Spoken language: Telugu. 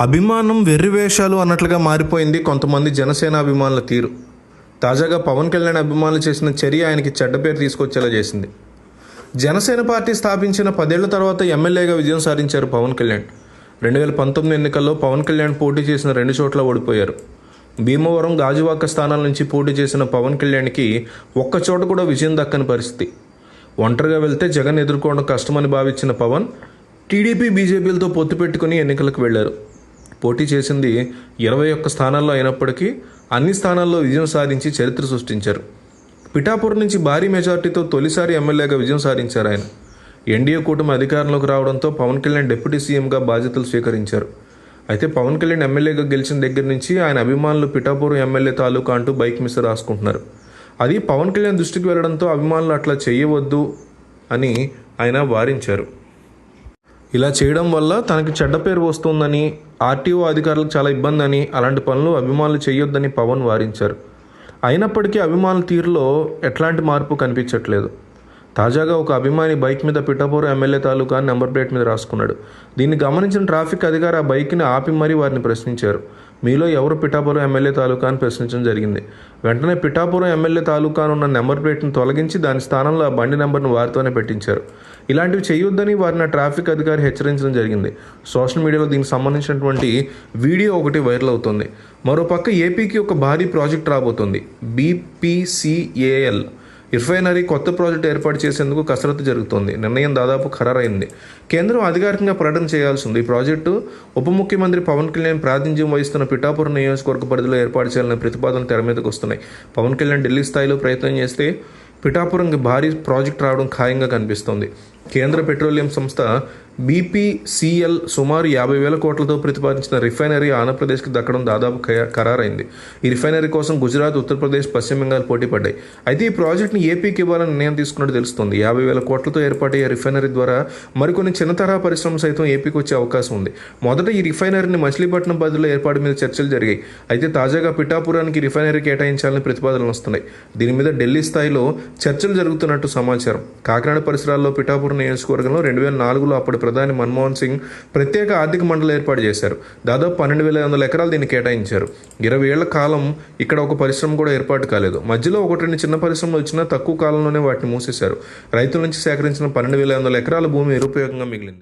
అభిమానం వెర్రివేషాలు అన్నట్లుగా మారిపోయింది కొంతమంది జనసేన అభిమానుల తీరు. తాజాగా పవన్ కళ్యాణ్ అభిమానులు చేసిన చర్య ఆయనకి చెడ్డ పేరు తీసుకొచ్చేలా చేసింది. జనసేన పార్టీ స్థాపించిన పదేళ్ళ తర్వాత ఎమ్మెల్యేగా విజయం సాధించారు పవన్ కళ్యాణ్. రెండు వేల పంతొమ్మిది ఎన్నికల్లో పవన్ కళ్యాణ్ పోటీ చేసిన రెండు చోట్ల ఓడిపోయారు. భీమవరం గాజువాక స్థానాల నుంచి పోటీ చేసిన పవన్ కళ్యాణ్కి ఒక్క చోట కూడా విజయం దక్కని పరిస్థితి. ఒంటరిగా వెళ్తే జగన్ ఎదుర్కోవడం కష్టమని భావించిన పవన్ టీడీపీ బీజేపీలతో పొత్తు పెట్టుకుని ఎన్నికలకు వెళ్ళారు. పోటీ చేసింది ఇరవై ఒక్క స్థానాల్లో అయినప్పటికీ అన్ని స్థానాల్లో విజయం సాధించి చరిత్ర సృష్టించారు. పిఠాపూర్ నుంచి భారీ మెజార్టీతో తొలిసారి ఎమ్మెల్యేగా విజయం సాధించారు ఆయన. ఎన్డీఏ కూటమి అధికారంలోకి రావడంతో పవన్ కళ్యాణ్ డిప్యూటీ సీఎంగా బాధ్యతలు స్వీకరించారు. అయితే పవన్ కళ్యాణ్ ఎమ్మెల్యేగా గెలిచిన దగ్గర నుంచి ఆయన అభిమానులు పిఠాపురం ఎమ్మెల్యే తాలూకా అంటూ బైక్ మిస్ రాసుకుంటున్నారు. అది పవన్ కళ్యాణ్ దృష్టికి వెళ్ళడంతో అభిమానులు అట్లా చేయవద్దు అని ఆయన వారించారు. ఇలా చేయడం వల్ల తనకి చెడ్డ పేరు వస్తుందని ఆర్టీఓ అధికారులకు చాలా ఇబ్బంది అని అలాంటి పనులు అభిమానులు చేయొద్దని పవన్ వారించారు. అయినప్పటికీ అభిమానుల తీరులో ఎట్లాంటి మార్పు కనిపించట్లేదు. తాజాగా ఒక అభిమాని బైక్ మీద పిఠాపూర్ ఎమ్మెల్యే తాలూకా నెంబర్ ప్లేట్ మీద రాసుకున్నాడు. దీన్ని గమనించిన ట్రాఫిక్ అధికారి ఆ బైక్ని ఆపి మరీ వారిని ప్రశ్నించారు. మీలో ఎవరు పిఠాపురం ఎమ్మెల్యే తాలూకా అని ప్రశ్నించడం జరిగింది. వెంటనే పిఠాపురం ఎమ్మెల్యే తాలూకాను ఉన్న నెంబర్ ప్లేట్ను తొలగించి దాని స్థానంలో ఆ బండి నెంబర్ను వారితోనే పెట్టించారు. ఇలాంటివి చేయొద్దని వారిని ట్రాఫిక్ అధికారి హెచ్చరించడం జరిగింది. సోషల్ మీడియాలో దీనికి సంబంధించినటువంటి వీడియో ఒకటి వైరల్ అవుతుంది. మరోపక్క ఏపీకి ఒక భారీ ప్రాజెక్ట్ రాబోతుంది. బీపీసీఏఎల్. రిఫైనరీ కొత్త ప్రాజెక్టు ఏర్పాటు చేసేందుకు కసరత్తు జరుగుతోంది. నిర్ణయం దాదాపు ఖరారైంది. కేంద్రం అధికారికంగా ప్రకటన చేయాల్సి ఉంది ఈ ప్రాజెక్టు ఉప ముఖ్యమంత్రి పవన్ కళ్యాణ్ ప్రాతినిధ్యం వహిస్తున్న పిఠాపురం నియోజకవర్గ పరిధిలో ఏర్పాటు చేయాలనే ప్రతిపాదనలు తెర మీదకు వస్తున్నాయి. పవన్ కళ్యాణ్ ఢిల్లీ స్థాయిలో ప్రయత్నం చేస్తే పిఠాపురంకి భారీ ప్రాజెక్ట్ రావడం ఖాయంగా కనిపిస్తోంది. కేంద్ర పెట్రోలియం సంస్థ బీపీసీఎల్ సుమారు యాభై వేల కోట్లతో ప్రతిపాదించిన రిఫైనరీ ఆంధ్రప్రదేశ్కి దక్కడం దాదాపు ఖరారైంది. ఈ రిఫైనరీ కోసం గుజరాత్ ఉత్తరప్రదేశ్ పశ్చిమ బెంగాల్ పోటీ పడ్డాయి. అయితే ఈ ప్రాజెక్ట్ని ఏపీకి ఇవ్వాలని నిర్ణయం తీసుకున్నట్టు తెలుస్తుంది. యాభై వేల కోట్లతో ఏర్పాటయ్యే రిఫైనరీ ద్వారా మరికొన్ని చిన్న తరహా పరిశ్రమలు సైతం ఏపీకి వచ్చే అవకాశం ఉంది. మొదట ఈ రిఫైనరీని మచిలీపట్నం బదులు ఏర్పాటు మీద చర్చలు జరిగాయి. అయితే తాజాగా పిఠాపురానికి రిఫైనరీ కేటాయించాలని ప్రతిపాదనలు వస్తున్నాయి. దీని మీద ఢిల్లీ స్థాయిలో చర్చలు జరుగుతున్నట్టు సమాచారం. కాకినాడ పరిసరాల్లో పిఠాపురం నియోజకవర్గంలో రెండు వేల నాలుగులో అప్పటి ప్రధాని మన్మోహన్ సింగ్ ప్రత్యేక ఆర్థిక మండలి ఏర్పాటు చేశారు. దాదాపు పన్నెండు వేల వందల ఎకరాలు దీన్ని కేటాయించారు. ఇరవై ఏళ్ళ కాలం ఇక్కడ ఒక పరిశ్రమ కూడా ఏర్పాటు కాలేదు. మధ్యలో ఒకటి రెండు చిన్న పరిశ్రమలు వచ్చినా తక్కువ కాలంలోనే వాటిని మూసేశారు. రైతుల నుంచి సేకరించిన పన్నెండు వేల వందల ఎకరాల భూమి నిరుపయోగంగా మిగిలింది.